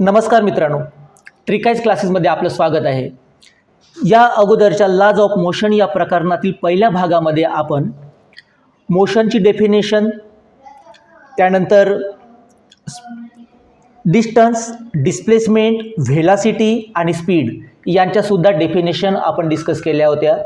नमस्कार मित्रांनो. ट्रिकाईज क्लासेसमध्ये आपलं स्वागत आहे. या अगोदरच्या लाज ऑफ मोशन या प्रकरणातील पहिल्या भागामध्ये आपण मोशनची डेफिनेशन त्यानंतर डिस्टन्स डिस्प्लेसमेंट व्हेलासिटी आणि स्पीड यांच्यासुद्धा डेफिनेशन आपण डिस्कस केल्या होत्या.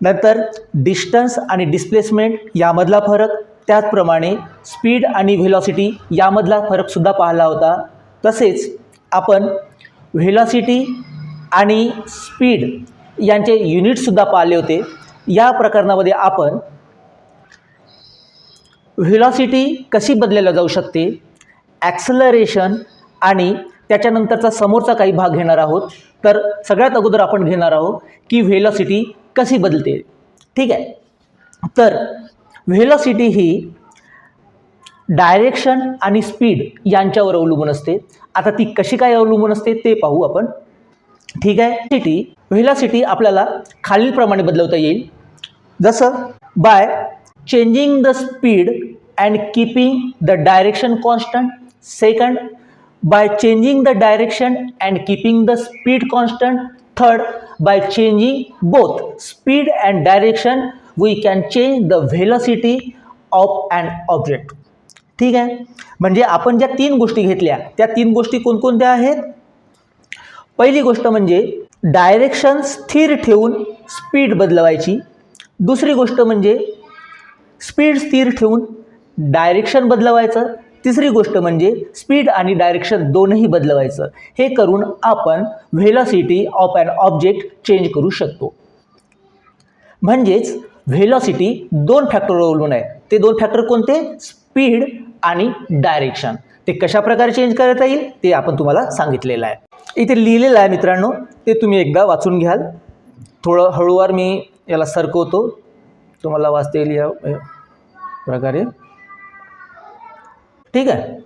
नंतर डिस्टन्स आणि डिस्प्लेसमेंट यामधला फरक त्याचप्रमाणे स्पीड आणि व्हेलॉसिटी यामधला फरकसुद्धा पाहिला होता. तसेच आपण व्हेलॉसिटी आणि स्पीड यांचे युनिटसुद्धा पाहिले होते. या प्रकरणामध्ये आपण व्हेलॉसिटी कशी बदलल्या जाऊ शकते ॲक्सलरेशन आणि त्याच्यानंतरचा समोरचा काही भाग घेणार आहोत. तर सगळ्यात अगोदर आपण घेणार आहोत की व्हेलॉसिटी कशी बदलते. ठीक आहे. तर व्हेलॉसिटी ही डायरेक्शन आणि स्पीड यांच्यावर अवलंबून असते. आता ती कशी काय अवलंबून असते ते पाहू आपण. ठीक आहे? सिटी व्हेलासिटी आपल्याला खालीलप्रमाणे बदलवता येईल. जसं by changing the speed and keeping the direction constant second by changing the direction and keeping the speed constant third by changing both speed and direction we can change the velocity of and object ठीक आहे? म्हणजे आपण ज्या तीन गोष्टी घेतल्या त्या तीन गोष्टी कोणकोणत्या आहेत? पहिली गोष्ट म्हणजे डायरेक्शन स्थिर ठेवून स्पीड बदलवायची. दुसरी गोष्ट म्हणजे स्पीड स्थिर ठेवून डायरेक्शन बदलवायचं. तिसरी गोष्ट म्हणजे स्पीड आणि डायरेक्शन दोनही बदलवायचं. हे करून आपण velocity of and object change करू शकतो. म्हणजेच व्हेलॉसिटी दोन फॅक्टरवर अवलंबून आहे. ते दोन फॅक्टर कोणते? स्पीड आणि डायरेक्शन ते कशा प्रकारे चेंज करता येईल ते आपण तुम्हाला सांगितलेलं आहे. इथे लिहिलेलं आहे मित्रांनो ते तुम्ही एकदा वाचून घ्याल. थोडं हळूवार मी याला सरकवतो. तुम्हाला वाचता येईल या प्रकारे. ठीक आहे?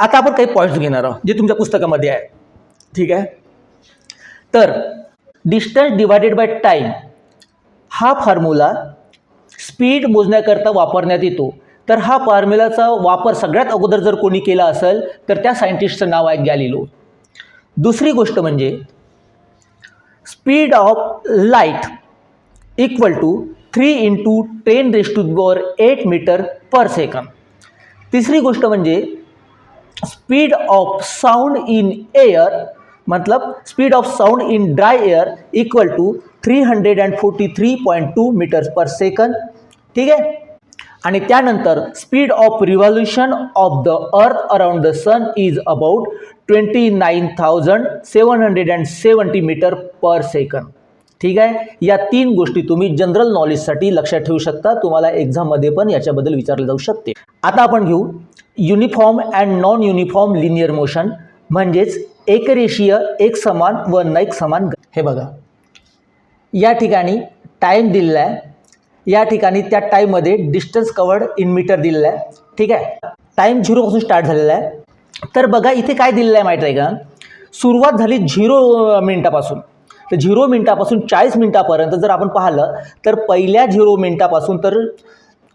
आता आपण काही पॉईंट्स घेणार आहोत जे तुमच्या पुस्तकामध्ये आहे. ठीक आहे? तर डिस्टन्स डिवायडेड बाय टाईम हा फॉर्म्युला स्पीड मोजण्याकरता वापरण्यात येतो. तर हा फॉर्म्युलाचा वापर सगळ्यात अगोदर जर कोणी केला असेल तर त्या सायंटिस्टचं नाव आहे गॅलिलो. दुसरी गोष्ट म्हणजे speed of light equal to three into ten raise to power eight meter per second तिसरी गोष्ट म्हणजे speed of sound in air मतलब speed of sound in dry air equal to three hundred and forty three point two meters per second ठीक आहे? आणि त्यानंतर speed of revolution of the earth around the sun is about twenty nine thousand seven hundred and seventy meter per second ठीक आहे? या तीन गोष्टी तुम्ही जनरल नॉलेजसाठी लक्षात ठेवू शकता. तुम्हाला एक्झाममध्ये पण याच्याबद्दल विचारले जाऊ शकते. आता आपण घेऊ. Uniform and non uniform linear motion म्हणजेच एकरेषीय एक समान व नैक समान हे बघा. या ठिकाणी टाईम दिलेला आहे. या ठिकाणी त्या टाईममध्ये डिस्टन्स कवर्ड इन मीटर दिलेलं आहे. ठीक आहे? टाईम झिरोपासून स्टार्ट झालेला आहे. तर बघा इथे काय दिलेलं आहे माहीत आहे का? सुरुवात झाली झिरो मिनिटापासून. तर झिरो मिनटापासून चाळीस मिनटापर्यंत जर आपण पाहिलं तर पहिल्या झिरो मिनिटापासून तर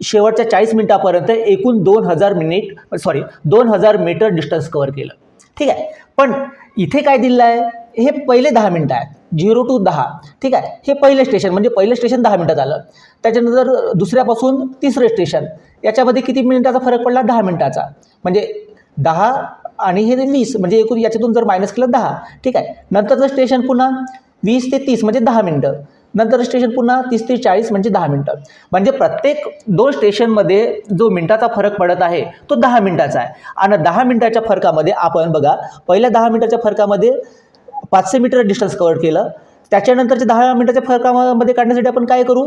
शेवटच्या चाळीस मिनटापर्यंत एकूण दोन हजार मिनिट सॉरी दोन हजार मीटर डिस्टन्स कवर केलं. ठीक आहे? पण इथे काय दिलेलं आहे? हे पहिले दहा मिनटं आहेत. झिरो टू दहा. ठीक आहे? हे पहिलं स्टेशन म्हणजे पहिलं स्टेशन दहा मिनटात आलं. त्याच्यानंतर दुसऱ्यापासून तिसरं स्टेशन याच्यामध्ये किती मिनिटाचा फरक पडला? दहा मिनटाचा. म्हणजे दहा आणि हे वीस म्हणजे एकूण याच्यातून जर मायनस केलं दहा ठीक आहे? नंतरचं स्टेशन पुन्हा वीस ते तीस म्हणजे दहा मिनटं. नंतर स्टेशन पुन्हा तीस ते चाळीस म्हणजे दहा मिनटं. म्हणजे प्रत्येक दोन स्टेशनमध्ये जो मिनटाचा फरक पडत आहे तो दहा मिनटाचा आहे. आणि दहा मिनटाच्या फरकामध्ये आपण बघा पहिल्या दहा मिनटाच्या फरकामध्ये पाचशे मीटर डिस्टन्स कवर केलं. त्याच्यानंतरच्या दहा मिनटाच्या फरकामध्ये काढण्यासाठी आपण काय करू?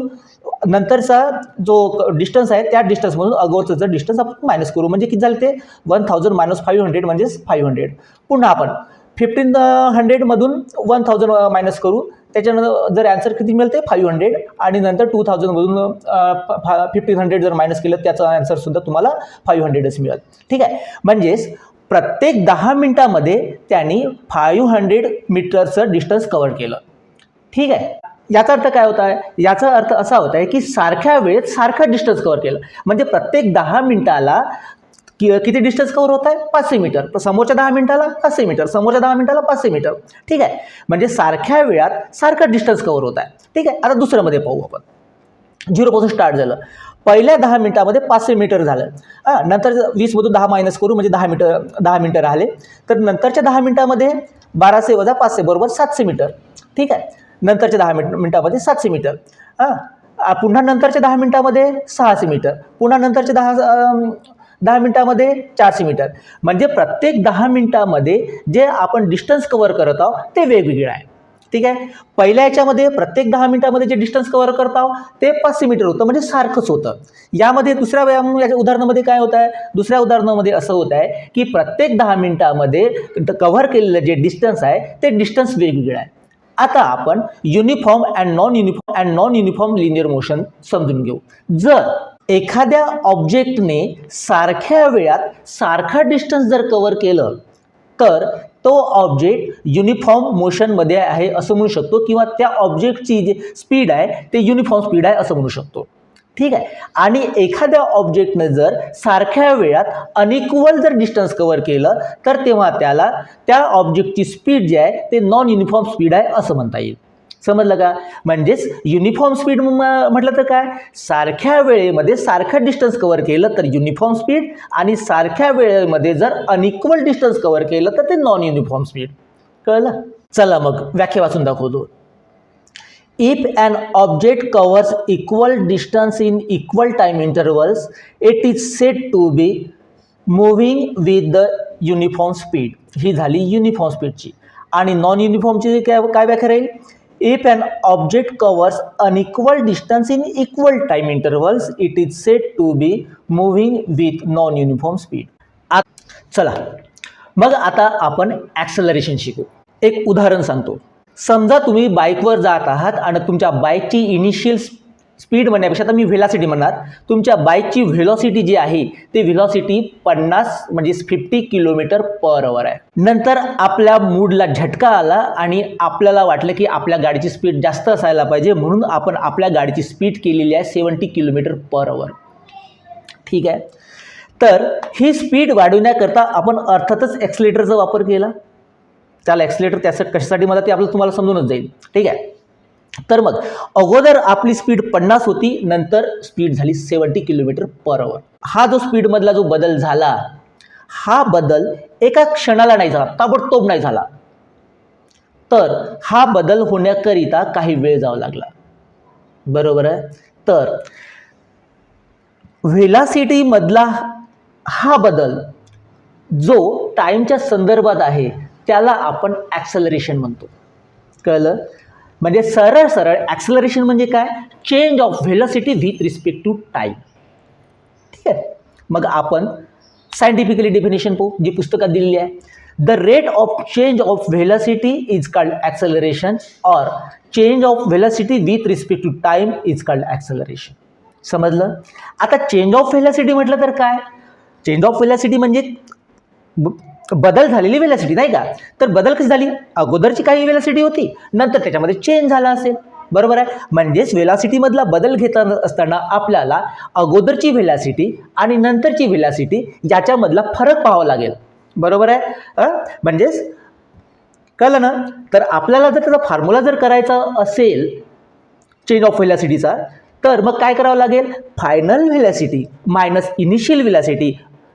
नंतरचा जो डिस्टन्स आहे त्या डिस्टन्समधून अगोदरचं डिस्टन्स आपण मायनस करू म्हणजे किती झालं ते? One thousand minus five hundred म्हणजेच फाईव्ह हंड्रेड. पुन्हा आपण फिफ्टीन हंड्रेडमधून वन थाउजंड मायनस करू. त्याच्यानंतर जर ॲन्सर किती मिळेल ते? Five hundred. आणि नंतर टू थाउजंडमधून फिफ्टीन हंड्रेड जर मायनस केलं त्याचं ॲन्सरसुद्धा तुम्हाला फाईव्ह हंड्रेडच मिळेल. ठीक आहे? म्हणजेच प्रत्येक दहा मिनटामध्ये त्यांनी फाईव्ह हंड्रेड मीटरचं डिस्टन्स कवर केलं. ठीक आहे? याचा अर्थ काय होता आहे याचा अर्थ असा होता आहे की सारख्या वेळेत सारखं डिस्टन्स कवर केलं. म्हणजे प्रत्येक दहा मिनटाला कि किती डिस्टन्स कवर होत आहे पाचशे मीटर. तर समोरच्या दहा मिनिटाला पाचशे मीटर. समोरच्या दहा मिनिटाला पाचशे मीटर. ठीक आहे? म्हणजे सारख्या वेळात सारखं डिस्टन्स कवर होत आहे ठीक आहे? आता दुसऱ्यामध्ये पाहू आपण. झिरोपासून स्टार्ट झालं. पहिल्या दहा मिनिटामध्ये पाचशे मीटर झालं. नंतर वीसमधून दहा मायनस करू म्हणजे दहा मीटर दहा मिनटं राहिले. तर नंतरच्या दहा मिनिटामध्ये बाराशे वजा पाचशे बरोबर सातशे मीटर. ठीक आहे? नंतरच्या दहा मिनिट मिनिटामध्ये सातशे मीटर. हां पुन्हा नंतरच्या दहा मिनिटामध्ये सहाशे मीटर. पुन्हा नंतरच्या दहा दहा मिनिटामध्ये चारशे मीटर. म्हणजे प्रत्येक दहा मिनिटामध्ये जे आपण डिस्टन्स कवर करत आहोत ते वेगवेगळं आहे. ठीक आहे? पहिल्या याच्यामध्ये प्रत्येक दहा मिनिटामध्ये जे डिस्टन्स कव्हर करता हो, ते पाचशे मीटर होतं म्हणजे सारखंच होतं. यामध्ये दुसऱ्या व्यायाम याच्या उदाहरणामध्ये काय होत आहे दुसऱ्या उदाहरणामध्ये असं होत आहे की प्रत्येक दहा मिनिटामध्ये कव्हर केलेलं जे डिस्टन्स आहे ते डिस्टन्स वेगवेगळं आहे. आता आपण uniform and non uniform and non uniform linear motion समजून घेऊ. जर एखाद्या ऑब्जेक्टने सारख्या वेळात सारखा डिस्टन्स जर कव्हर केलं तर तो ऑब्जेक्ट युनिफॉर्म मोशनमध्ये आहे असं म्हणू शकतो किंवा त्या ऑब्जेक्टची जी स्पीड आहे ते युनिफॉर्म स्पीड आहे असं म्हणू शकतो. ठीक आहे? आणि एखाद्या ऑब्जेक्टनं जर सारख्या वेळात अनइक्वल जर डिस्टन्स कव्हर केलं तर तेव्हा त्याला त्या ऑब्जेक्टची स्पीड जी आहे ते नॉन युनिफॉर्म स्पीड आहे असं म्हणता येईल. समजलं का? म्हणजेच युनिफॉर्म स्पीड म्हटलं तर काय? सारख्या वेळेमध्ये सारखं डिस्टन्स कव्हर केलं तर युनिफॉर्म स्पीड आणि सारख्या वेळेमध्ये जर अनइक्वल डिस्टन्स कव्हर केलं तर ते नॉन युनिफॉर्म स्पीड कळलं? चला मग व्याख्या वाचून दाखवतो. If an object covers equal distance in equal time intervals it is set to be moving with the uniform speed ही झाली युनिफॉर्म स्पीडची आणि नॉन युनिफॉर्मची काय काय व्याख्या राहील? If an object covers unequal distance in equal time intervals it is set to be moving with non uniform speed चला. मग आता आपण ॲक्सलरेशन शिकू. एक उदाहरण सांगतो. समजा तुम्ही बाईकवर जात आहात आणि तुमच्या बाईकची इनिशियल स्पीड म्हणण्यापेक्षा आता मी व्हेलॉसिटी म्हणणार. तुमच्या बाईकची व्हेलॉसिटी जी आहे ती व्हेलॉसिटी पन्नास म्हणजे फिफ्टी किलोमीटर पर आवर आहे. नंतर आपल्या मूडला झटका आला आणि आपल्याला वाटलं की आपल्या गाडीची स्पीड जास्त असायला पाहिजे म्हणून आपण आपल्या गाडीची स्पीड केलेली आहे सेवन्टी किलोमीटर पर आवर ठीक आहे? तर ही स्पीड वाढवण्याकरता आपण अर्थातच ॲक्सिलेटरचा वापर केला. त्याला ॲक्सिलेटर त्यासाठी कशासाठी मला ते आपलं तुम्हाला समजूनच जाईल. ठीक आहे? तर मग अगोदर आपली स्पीड पन्नास होती नंतर स्पीड झाली सेवन्टी किलोमीटर पर आवर हा जो स्पीडमधला जो बदल झाला हा बदल एका क्षणाला नाही झाला ताबडतोब नाही झाला. तर हा बदल होण्याकरिता काही वेळ जावा लागला. बरोबर आहे? तर व्हेलासिटीमधला हा बदल जो टाईमच्या संदर्भात आहे त्याला आपण ॲक्सलरेशन म्हणतो. कळलं? म्हणजे सरळ सरळ ॲक्सलरेशन म्हणजे काय? Change of velocity with respect to time ठीक आहे? मग आपण सायंटिफिकली डेफिनेशन पाहू, जी पुस्तकात दिलेली आहे. The rate of change of velocity is called acceleration और change of velocity with respect to time is called acceleration समजलं? आता चेंज ऑफ़ व्हेलॉसिटी म्हटलं तर काय? चेंज ऑफ़ व्हेलॉसिटी ब- बदल झालेली वेलॅसिटी नाही का? तर बदल कशी झाली? अगोदरची काही वेलॅसिटी होती नंतर त्याच्यामध्ये चेंज झाला असेल. बरोबर आहे? म्हणजेच वेलासिटीमधला बदल घेताना असताना आपल्याला अगोदरची व्हेलॅसिटी आणि नंतरची व्हेलॅसिटी याच्यामधला फरक पाहावा लागेल. बरोबर आहे? म्हणजेच कळलं ना? तर आपल्याला जर त्याचा फॉर्म्युला जर करायचा असेल चेंज ऑफ व्हेलॅसिटीचा तर मग काय करावं लागेल? Final velocity minus initial velocity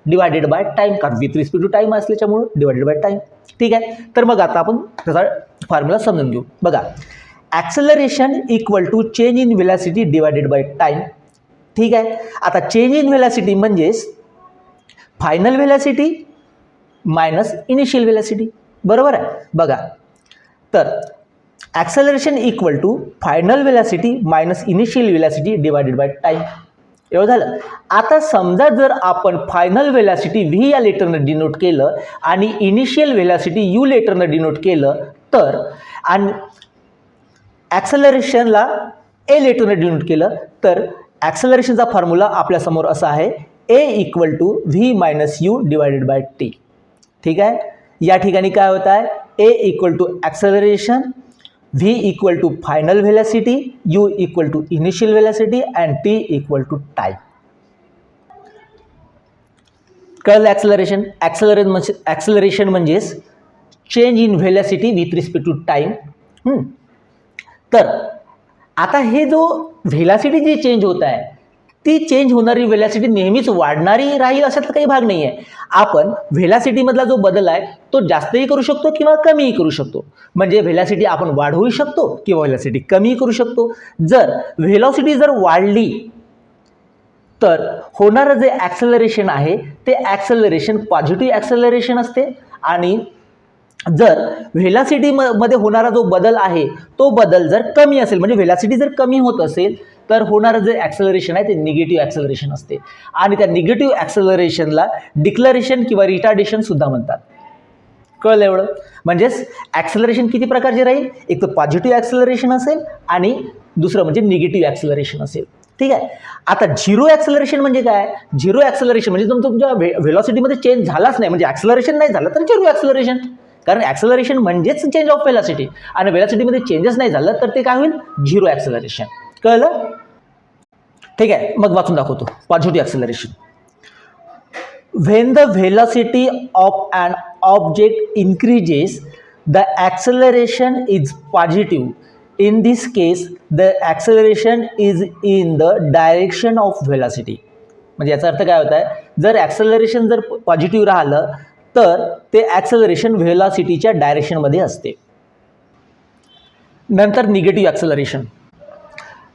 divided by time कारण विथ रिस्पेक्ट टू टाईम असल्याच्यामुळं डिवायडेड बाय टाईम ठीक आहे? तर मग आता आपण त्याचा फॉर्म्युला समजून घेऊ. बघा acceleration equal to change in velocity divided by time ठीक आहे? आता चेंज इन व्हेलॅसिटी म्हणजेच final velocity minus initial velocity बरोबर आहे? बघा. तर acceleration equal to final velocity minus initial velocity divided by time एवढं झालं. आता समजा जर आपण फायनल व्हेलॅसिटी व्ही या लेटरनं डिनोट केलं आणि इनिशियल व्हेलॅसिटी यू लेटरनं डिनोट केलं तर आणि ॲक्सलरेशनला ए लेटरनं डिनोट केलं तर ॲक्सलरेशनचा फॉर्म्युला आपल्यासमोर असा आहे a equal to v minus u divided by t ठीक आहे? या ठिकाणी काय होत आहे? A equal to acceleration v equal to final velocity u equal to initial velocity and t equal to time कळलं ॲक्सलरेशन ॲक्सलरे म्हणजे ॲक्सलरेशन म्हणजेच change in velocity with respect to time तर आता हे जो व्हेलॅसिटी जी चेंज होत आहे ती चेंज होणारी व्हेलॅसिटी नेहमीच वाढणारी राहील अशातला काही भाग नाही आहे आपण व्हेलॅसिटीमधला जो बदल आहे तो जास्तही करू शकतो किंवा कमीही करू शकतो. म्हणजे व्हेलॅसिटी आपण वाढवू शकतो किंवा व्हेलॅसिटी कमीही करू शकतो. जर व्हेलॉसिटी जर वाढली तर होणारं जे ॲक्सलरेशन आहे ते ॲक्सलरेशन पॉझिटिव्ह ॲक्सेलरेशन असते. आणि जर व्हेलासिटीमध्ये मध्ये होणारा जो बदल आहे तो बदल जर कमी असेल म्हणजे व्हेलासिटी जर कमी होत असेल तर होणारं जे ॲक्सेलरेशन आहे ते निगेटिव्ह ॲक्सेलरेशन असते. आणि त्या निगेटिव्ह ॲक्सेलरेशनला डिक्लरेशन किंवा रिटार्डेशन सुद्धा म्हणतात. कळलं एवढं? म्हणजेच ॲक्सेलरेशन किती प्रकारचे राहील? एक तर पॉझिटिव्ह ॲक्सेलरेशन असेल आणि दुसरं म्हणजे निगेटिव्ह ॲक्सेलरेशन असेल. ठीक आहे? आता झिरो ॲक्सेलरेशन म्हणजे काय? झिरो ॲक्सेलरेशन म्हणजे तुम तुमच्या व्हे व्हेलॉसिटीमध्ये चेंज झालाच नाही. म्हणजे ॲक्सेलरेशन नाही झालं तर झिरो ॲक्सेलरेशन कारण ॲक्सेलरेशन म्हणजेच चेंज ऑफ व्हेलॉसिटी आणि व्हेलॉसिटीमध्ये चेंजेस नाही झालं तर ते काय होईल? झिरो ॲक्सेलरेशन कळलं? ठीक आहे मग वाचून दाखवतो. Positive acceleration when the velocity of and object increases the acceleration is positive in this case the acceleration is in the direction of velocity म्हणजे याचा अर्थ काय होत आहे जर ॲक्सलरेशन जर पॉझिटिव्ह राहिलं तर ते ॲक्सलरेशन व्हेलॉसिटीच्या डायरेक्शनमध्ये असते. नंतर negative acceleration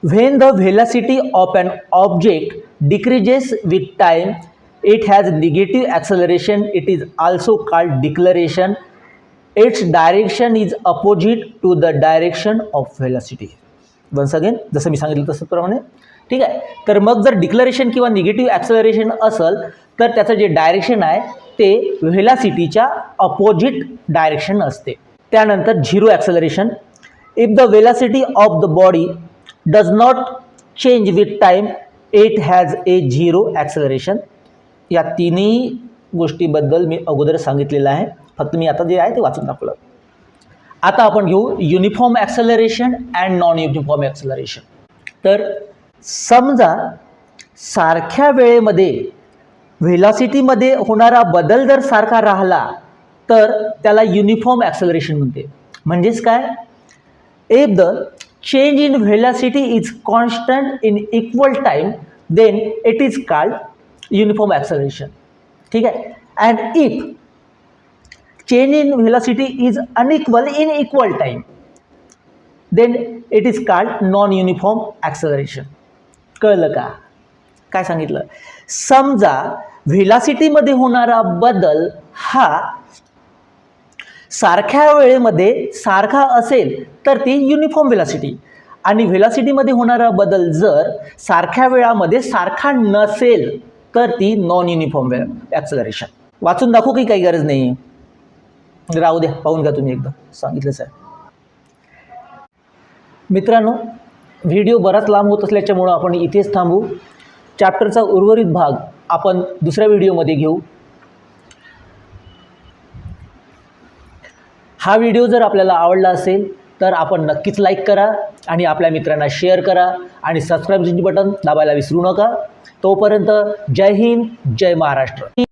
when the velocity of an object decreases with time it has negative acceleration it is also called deceleration its direction is opposite to the direction of velocity once again जसं मी सांगितलं तसंप्रमाणे ठीक आहे तर मग जर declaration किंवा negative acceleration असेल तर त्याचं जे डायरेक्शन आहे ते व्हेलासिटीच्या अपोजिट डायरेक्शन असते त्यानंतर zero acceleration if the velocity of the body does not change with time it has a zero acceleration या तिन्ही गोष्टीबद्दल मी अगोदर सांगितलेलं आहे. फक्त मी आता जे आहे ते वाचून दाखवलं. आता आपण घेऊ uniform acceleration and non uniform acceleration तर समजा सारख्या वेळेमध्ये व्हेलॉसिटीमध्ये होणारा बदल जर सारखा राहिला तर त्याला युनिफॉर्म ॲक्सलरेशन म्हणते. म्हणजेच काय? If the change in velocity is constant in equal time then it is called uniform acceleration ठीक आहे and if change in velocity is unequal in equal time then it is called non uniform acceleration कळलं का काय सांगितलं समजा व्हेलॉसिटीमध्ये होणारा बदल हा सारख्या वेळेमध्ये सारखा असेल तर ती युनिफॉर्म व्हेलॉसिटी आणि व्हेलॉसिटीमध्ये होणारा बदल जर सारख्या वेळामध्ये सारखा नसेल तर ती नॉन युनिफॉर्म ॲक्सलरेशन वाचून दाखवू की काही गरज नाही? राहू द्या पाहून घ्या तुम्ही एकदा. सांगितलं सर मित्रांनो व्हिडिओ बराच लांब होत असल्याच्यामुळं आपण इथेच थांबू. चॅप्टरचा उर्वरित भाग आपण दुसऱ्या व्हिडिओमध्ये घेऊ. हा व्हिडिओ जर आपल्याला आवडला असेल तर आपण नक्कीच लाईक करा आणि आपल्या मित्रांना शेअर करा आणि सबस्क्राईब बटन दाबायला विसरू नका. तोपर्यंत जय हिंद जय महाराष्ट्र.